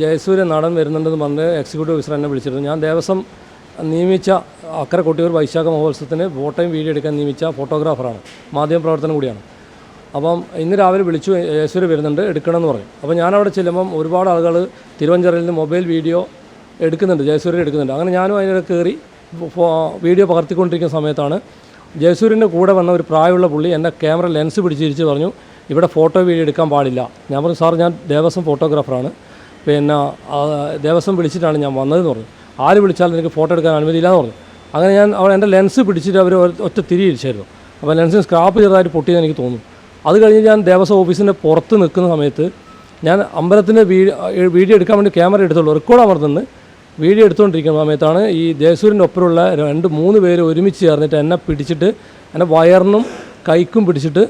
ജയസൂര്യൻ നടൻ വരുന്നുണ്ടെന്ന് പറഞ്ഞ് എക്സിക്യൂട്ടീവ് ഓഫീസർ എന്നെ വിളിച്ചിരുന്നു. ഞാൻ ദേവസ്വം നിയമിച്ച അക്കരെ കൊട്ടിയൂർ വൈശാഖ മഹോത്സവത്തിന് ഫോട്ടോയും വീഡിയോ എടുക്കാൻ നിയമിച്ച ഫോട്ടോഗ്രാഫറാണ് മാധ്യമ മാധ്യമപ്രവർത്തനം കൂടിയാണ്. അപ്പം ഇന്ന് രാവിലെ വിളിച്ചു യേശൂര് വരുന്നുണ്ട് എടുക്കണമെന്ന് പറഞ്ഞു. അപ്പോൾ ഞാനവിടെ ചെല്ലുമ്പം ഒരുപാട് ആളുകൾ തിരുവഞ്ചറയിൽ നിന്ന് മൊബൈൽ വീഡിയോ എടുക്കുന്നുണ്ട് ജയസൂര്യൻ എടുക്കുന്നുണ്ട്. അങ്ങനെ ഞാനും അതിനിടെ കയറി വീഡിയോ പകർത്തിക്കൊണ്ടിരിക്കുന്ന സമയത്താണ് ജയസൂര്യന്റെ കൂടെ വന്ന ഒരു പ്രായമുള്ള പുള്ളി എന്റെ ക്യാമറ ലെൻസ് പിടിച്ചിരിച്ച് പറഞ്ഞു ഇവിടെ ഫോട്ടോ വീഡിയോ എടുക്കാൻ പാടില്ല. ഞാൻ പറഞ്ഞു സാർ ഞാൻ ദേവസ്വം ഫോട്ടോഗ്രാഫറാണ്. പിന്നെ ദേവസ്വം വിളിച്ചിട്ടാണ് ഞാൻ വന്നതെന്ന് പറഞ്ഞു. ആര് വിളിച്ചാലും എനിക്ക് ഫോട്ടോ എടുക്കാൻ അനുമതിയില്ല എന്ന് പറഞ്ഞു. അങ്ങനെ ഞാൻ അവൾ എന്റെ ലെൻസ് പിടിച്ചിട്ട് അവർ ഒറ്റ തിരിയിരിച്ചായിരുന്നു അപ്പോൾ ലെൻസിന് സ്ക്രാപ്പ് ചെറുതായിട്ട് പൊട്ടിയെന്ന് എനിക്ക് തോന്നുന്നു. അത് കഴിഞ്ഞ് ഞാൻ ദേവസ്വം ഓഫീസിന്റെ പുറത്ത് നിൽക്കുന്ന സമയത്ത് ഞാൻ അമ്പലത്തിന്റെ വീഡിയോ എടുക്കാൻ വേണ്ടി ക്യാമറ എടുത്തുള്ളൂ. റെക്കോർഡ് അമർന്നിന്ന് വീഡിയോ എടുത്തുകൊണ്ടിരിക്കുന്ന സമയത്താണ് ഈ ജയസൂരിന്റെ ഒപ്പമുള്ള രണ്ട് മൂന്ന് പേര് ഒരുമിച്ച് ചേർന്നിട്ട് എന്നെ പിടിച്ചിട്ട് എന്റെ വയറിനും കൈക്കും പിടിച്ചിട്ട്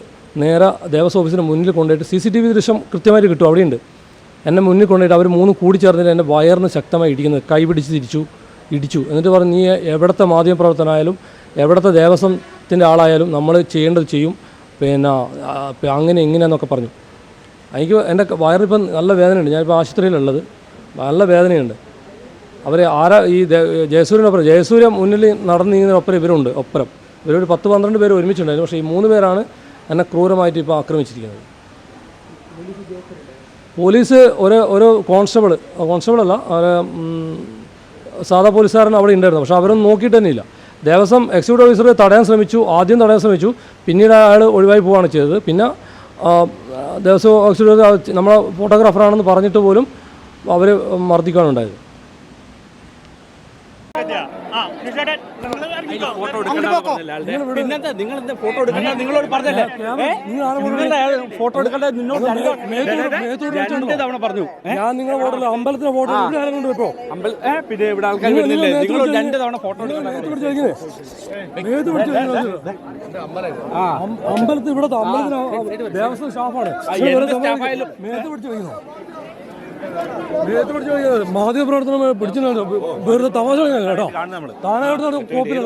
നേരെ ദേവസ്വം ഓഫീസിന് മുന്നിൽ കൊണ്ടുപോയിട്ട് സി സി ടി വി ദൃശ്യം കൃത്യമായിട്ട് കിട്ടും. അവിടെയുണ്ട്. എന്നെ മുന്നിൽ കൊണ്ടുപോയിട്ട് അവർ മൂന്ന് കൂടി ചേർന്നിട്ട് എന്റെ വയറിന് ശക്തമായി ഇടിക്കുന്നത് കൈ പിടിച്ച് തിരിച്ചു ഇടിച്ചു. എന്നിട്ട് പറഞ്ഞു നീ എവിടുത്തെ മാധ്യമപ്രവർത്തനമായാലും എവിടുത്തെ ദേവസ്വത്തിന്റെ ആളായാലും നമ്മൾ ചെയ്യേണ്ടത് ചെയ്യും. പിന്നെ അങ്ങനെ ഇങ്ങനെയെന്നൊക്കെ പറഞ്ഞു. എനിക്ക് എന്റെ വയറിപ്പം നല്ല വേദനയുണ്ട്. ഞാനിപ്പോൾ ആശുപത്രിയിലുള്ളത്. നല്ല വേദനയുണ്ട്. അവർ ആരാ ഈ ജയസൂര്യനൊപ്പം ജയസൂര്യ മുന്നിൽ നടന്നു നീങ്ങുന്നതിനൊപ്പം ഇവരുണ്ട് ഒപ്പരം. ഇവരൊരു പത്ത് പന്ത്രണ്ട് പേര് ഒരുമിച്ചുണ്ടായിരുന്നു. പക്ഷേ ഈ മൂന്ന് പേരാണ് എന്നെ ക്രൂരമായിട്ട് ഇപ്പോൾ ആക്രമിച്ചിരിക്കുന്നത്. പോലീസ് ഒരു ഒരു കോൺസ്റ്റബിൾ കോൺസ്റ്റബിൾ അല്ല സാധാ പോലീസുകാരൻ അവിടെ ഉണ്ടായിരുന്നു പക്ഷേ അവരൊന്നും നോക്കിയിട്ട് തന്നെയില്ല. ദേവസ്വം എക്സിക്യൂട്ടീവ് ഓഫീസർ തടയാൻ ശ്രമിച്ചു ആദ്യം തടയാൻ ശ്രമിച്ചു പിന്നീട് അയാൾ ഒഴിവായി പോവുകയാണ് ചെയ്തത്. പിന്നെ ദേവസ്വം എക്സിക്യൂട്ടീവ് നമ്മളെ ഫോട്ടോഗ്രാഫറാണെന്ന് പറഞ്ഞിട്ട് പോലും അവർ മർദ്ദിക്കുകയാണ് ഉണ്ടായത്. പിന്നെന്താ നിങ്ങൾ എന്താ ഫോട്ടോ എടുക്കണ്ട? നിങ്ങളോട് പറഞ്ഞല്ലേ? ഫോട്ടോ എടുക്കണ്ട? നിന്നോട് രണ്ട് രണ്ട് തവണ പറഞ്ഞു. ഞാൻ നിങ്ങളെ ഫോട്ടോ അമ്പലത്തിലെ കൊണ്ട് പിന്നെ ഇവിടെ ആൾക്കാർ വരുന്നില്ലേ? നിങ്ങൾ രണ്ട് തവണ ഫോട്ടോ അമ്പലത്തിൽ ഇവിടെ അമ്പലത്തിന് ദേവസ്വം സ്റ്റാഫാണ് എന്ത് സ്റ്റാഫായാലും മേത്ത് പിടിച്ച് വയ്ക്കുന്നു മാധ്യമ പ്രവർത്തനം പിടിച്ചു വെറുതെ തമാശ കേട്ടോ. താനായിട്ട് കോപ്പി